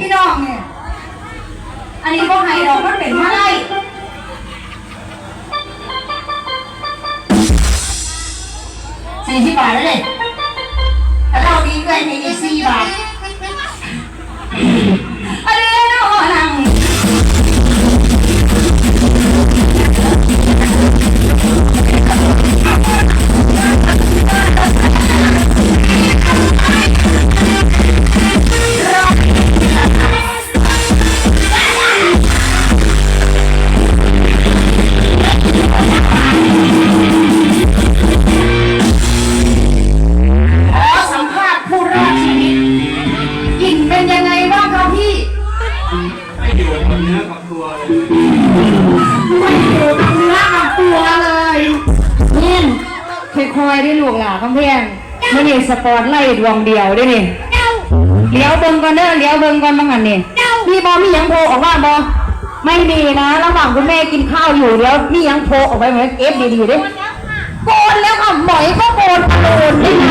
พี่น้องเนี่ย อันนี้ก็ให้เราก็เป็นมาไล่สี่สิบบาทแล้วเลยแต่เราดีด้วยในนี้สี่บาท กับเนื้อกับตัวเลยไม่อยู่กับเนื้อกับตัวเลยนี่ค่อยๆได้ลูกหลานคำเพียงไม่ได้สปอร์ตไล่ดวงเดียวด้วยนี่เลี้ยวเบิ่งก่อนเด้อเลี้ยวเบิ่งก่อนบ้างอันนี่พี่บอมีหยังโผล่ออกมาบอไม่มีนะระหว่างคุณแม่กินข้าวอยู่เดี๋ยวมีหยังโผล่ออกไปเหมือนเอฟดีๆเด้โกนแล้วค่ะหมอยก็โกนโกนได้ไง